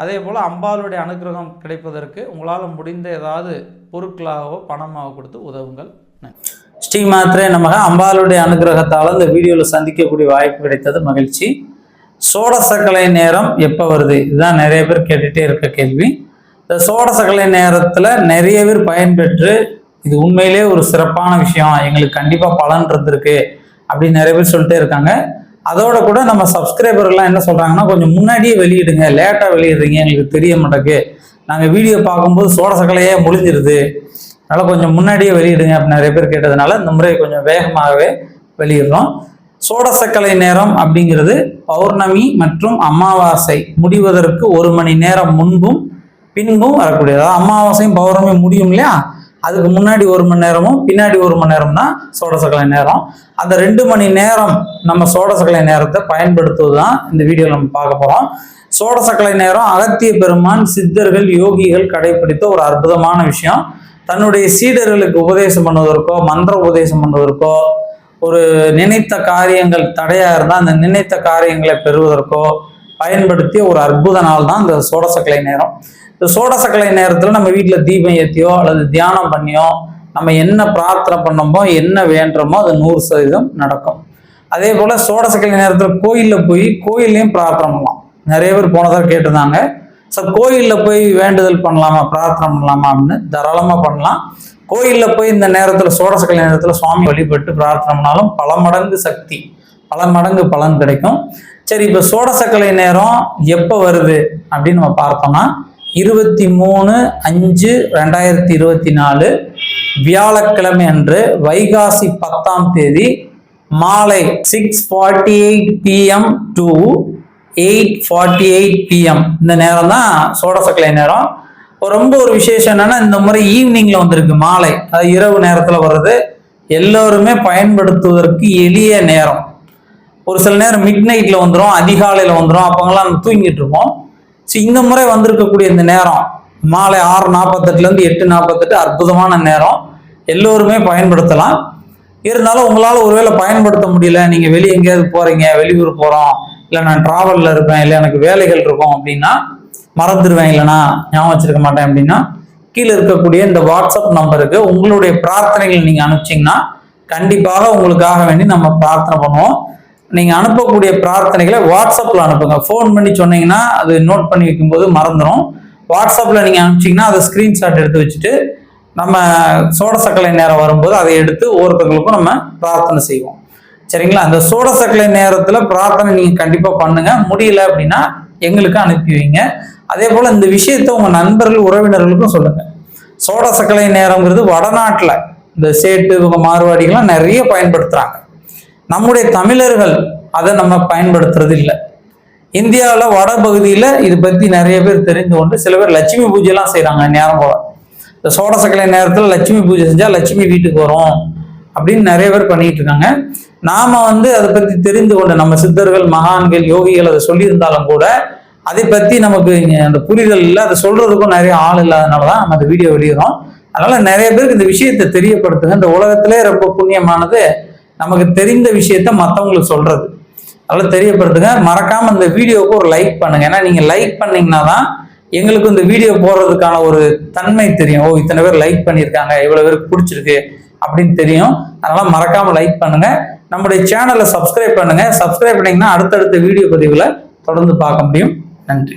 அதே போல் அம்பாளுடைய அனுகிரகம் கிடைப்பதற்கு உங்களால் முடிந்த ஏதாவது பொருட்களாகவோ பணமாகவோ கொடுத்து உதவுங்கள். ஸ்ரீ மாத்திரை நமக. அம்பாளுடைய அனுகிரகத்தால் இந்த வீடியோவில் சந்திக்கக்கூடிய வாய்ப்பு கிடைத்தது மகிழ்ச்சி. சோடசக்கலை நேரம் எப்போ வருது? இதுதான் நிறைய பேர் கேட்டுகிட்டே இருக்க கேள்வி. இந்த சோடசக்கலை நேரத்தில் நிறைய பேர் பயன்பெற்று இது உண்மையிலே ஒரு சிறப்பான விஷயம். எங்களுக்கு கண்டிப்பாக பலன் இருந்திருக்கு அப்படின்னு நிறைய பேர் சொல்லிட்டே இருக்காங்க. அதோட கூட நம்ம சப்ஸ்கிரைபர்லாம் என்ன சொல்கிறாங்கன்னா கொஞ்சம் முன்னாடியே வெளியிடுங்க. லேட்டாக வெளியிடுறீங்க. எங்களுக்கு தெரிய மாட்டேக்கு நாங்கள் வீடியோ பார்க்கும்போது சோடசக்கலையே முடிஞ்சிருது அதனால் கொஞ்சம் முன்னாடியே வெளியிடுங்க அப்படின்னு நிறைய பேர் கேட்டதுனால இந்த முறை கொஞ்சம் வேகமாகவே வெளியிடுறோம். சோடசக்கலை நேரம் அப்படிங்கிறது பௌர்ணமி மற்றும் அமாவாசை முடிவதற்கு ஒரு மணி நேரம் முன்பும் பின்பும் வரக்கூடியது. அதாவது அமாவாசையும் பௌர்ணமி முடியும் இல்லையா? அதுக்கு முன்னாடி ஒரு மணி நேரமும் பின்னாடி ஒரு மணி நேரம் தான் சோடசக்கலை நேரம். அந்த ரெண்டு மணி நேரம் நம்ம சோடசக்கலை நேரத்தை பயன்படுத்துவது தான் இந்த வீடியோவில் நம்ம பார்க்க போகிறோம் சோடசக்கலை நேரம் அகத்திய பெருமான் சித்தர்கள் யோகிகள் கடைபிடித்த ஒரு அற்புதமான விஷயம். தன்னுடைய சீடர்களுக்கு உபதேசம் பண்ணுவதற்கோ மந்திர உபதேசம் பண்ணுவதற்கோ ஒரு நினைத்த காரியங்கள் தடையாக இருந்தால் அந்த நினைத்த காரியங்களை பெறுவதற்கோ பயன்படுத்திய ஒரு அற்புத நாள் தான் இந்த சோடசக்கலை நேரம். இந்த சோடசக்கலை நேரத்தில் நம்ம வீட்டில் தீபம் ஏற்றியோ அல்லது தியானம் பண்ணியோ நம்ம என்ன பிரார்த்தனை பண்ணமோ என்ன வேண்டுறோமோ அது நூறு சதவீதம் நடக்கும். அதே போல் சோடசக்கலை நேரத்தில் கோயிலில் போய் கோயில்லையும் பிரார்த்தனை பண்ணலாம். நிறைய பேர் போனதாக கேட்டிருந்தாங்க. சார் கோயிலில் போய் வேண்டுதல் பண்ணலாமா பிரார்த்தனை பண்ணலாமா அப்படின்னு தாராளமாக பண்ணலாம். கோயிலில் போய் இந்த நேரத்தில் சோடசக்கலை நேரத்தில் சுவாமி வழிபட்டு பிரார்த்தனை பண்ணாலும் பல மடங்கு சக்தி பல மடங்கு பலன் கிடைக்கும். சரி இப்போ சோடசக்கலை நேரம் எப்போ வருது அப்படின்னு நம்ம பார்த்தோம்னா இருபத்தி மூணு அஞ்சு ரெண்டாயிரத்தி இருபத்தி நாலு வியாழக்கிழமை அன்று வைகாசி பத்தாம் தேதி மாலை six forty eight PM to eight forty eight PM இந்த நேரம் தான் சோடசக்கலை நேரம். இப்போ ரொம்ப ஒரு விசேஷம் என்னன்னா இந்த முறை ஈவினிங்ல வந்திருக்கு மாலை. அது இரவு நேரத்தில் வர்றது எல்லோருமே பயன்படுத்துவதற்கு எளிய நேரம். ஒரு சில நேரம் மிட் நைட்ல வந்துடும் அதிகாலையில் வந்துடும் அப்போங்கெல்லாம் தூங்கிட்டு இருப்போம். இந்த முறை வந்திருக்கக்கூடிய இந்த நேரம் மாலை ஆறு நாற்பத்தெட்டுலேருந்து எட்டு நாற்பத்தெட்டு அற்புதமான நேரம். எல்லோருமே பயன்படுத்தலாம். இருந்தாலும் உங்களால் ஒருவேளை பயன்படுத்த முடியல நீங்கள் வெளியே எங்கேயாவது போகிறீங்க வெளியூர் போகிறோம் இல்லை நான் ட்ராவலில் இருப்பேன் இல்லை எனக்கு வேலைகள் இருக்கும் அப்படின்னா மறந்துடுவேன் இல்லைனா ஞாபகம் வச்சிருக்க மாட்டேன் அப்படின்னா கீழே இருக்கக்கூடிய இந்த வாட்ஸ்அப் நம்பருக்கு உங்களுடைய பிரார்த்தனைகள் நீங்கள் அனுப்பிச்சிங்கன்னா கண்டிப்பாக உங்களுக்காக வேண்டி நம்ம பிரார்த்தனை பண்ணுவோம். நீங்கள் அனுப்பக்கூடிய பிரார்த்தனைகளை வாட்ஸ்அப்பில் அனுப்புங்க. ஃபோன் பண்ணி சொன்னீங்கன்னா அது நோட் பண்ணி வைக்கும்போது மறந்துடும் வாட்ஸ்அப்பில் நீங்கள் அனுப்பிச்சிங்கன்னா அதை ஸ்க்ரீன்ஷாட் எடுத்து வச்சுட்டு நம்ம சோடசக்கலை நேரம் வரும்போது அதை எடுத்து ஒவ்வொருத்தங்களுக்கும் நம்ம பிரார்த்தனை செய்வோம். சரிங்களா? அந்த சோடசக்கலை நேரத்தில் பிரார்த்தனை நீங்கள் கண்டிப்பாக பண்ணுங்க. முடியல அப்படின்னா எங்களுக்கு அனுப்பி வைங்க. அதே போல் இந்த விஷயத்தை உங்கள் நண்பர்கள் உறவினர்களுக்கும் சொல்லுங்கள் சோடசக்கலை நேரங்கிறது வடநாட்டில் இந்த சேட்டு இவங்க நிறைய பயன்படுத்துகிறாங்க நம்முடைய தமிழர்கள் அதை நம்ம பயன்படுத்துறது இல்லை இந்தியாவில் வட பகுதியில் இது பற்றி நிறைய பேர் தெரிந்து கொண்டு சில பேர் லட்சுமி பூஜைலாம் செய்கிறாங்க நேரம் போல இந்த சோடசக்கலை நேரத்தில் லட்சுமி பூஜை செஞ்சால் லட்சுமி வீட்டுக்கு வரும் அப்படின்னு நிறைய பேர் பண்ணிட்டு இருக்காங்க. நாம வந்து அதை பற்றி தெரிந்து கொண்ட நம்ம சித்தர்கள் மகான்கள் யோகிகள் அதை சொல்லியிருந்தாலும் கூட அதை பற்றி நமக்கு அந்த புரிதல் இல்லை. அதை சொல்றதுக்கும் நிறைய ஆள் இல்லாதனால தான் நம்ம அந்த வீடியோ வெளியிடறோம். அதனால நிறைய பேருக்கு இந்த விஷயத்தை தெரியப்படுத்துங்க. இந்த உலகத்திலே ரொம்ப புண்ணியமானது நமக்கு தெரிந்த விஷயத்த மற்றவங்களுக்கு சொல்றது. அதெல்லாம் தெரியப்படுத்துங்க. மறக்காம இந்த வீடியோவுக்கு ஒரு லைக் பண்ணுங்க. ஏன்னா நீங்க லைக் பண்ணீங்கன்னா தான் எங்களுக்கு இந்த வீடியோ போடுறதுக்கான ஒரு தன்மை தெரியும். ஓ இத்தனை பேர் லைக் பண்ணியிருக்காங்க. இவ்வளவு பேருக்கு பிடிச்சிருக்கு அப்படின்னு தெரியும். அதனால மறக்காம லைக் பண்ணுங்க. நம்முடைய சேனலை சப்ஸ்கிரைப் பண்ணுங்க. சப்ஸ்கிரைப் பண்ணீங்கன்னா அடுத்தடுத்த வீடியோ பதிவுகளை தொடர்ந்து பார்க்க முடியும். நன்றி.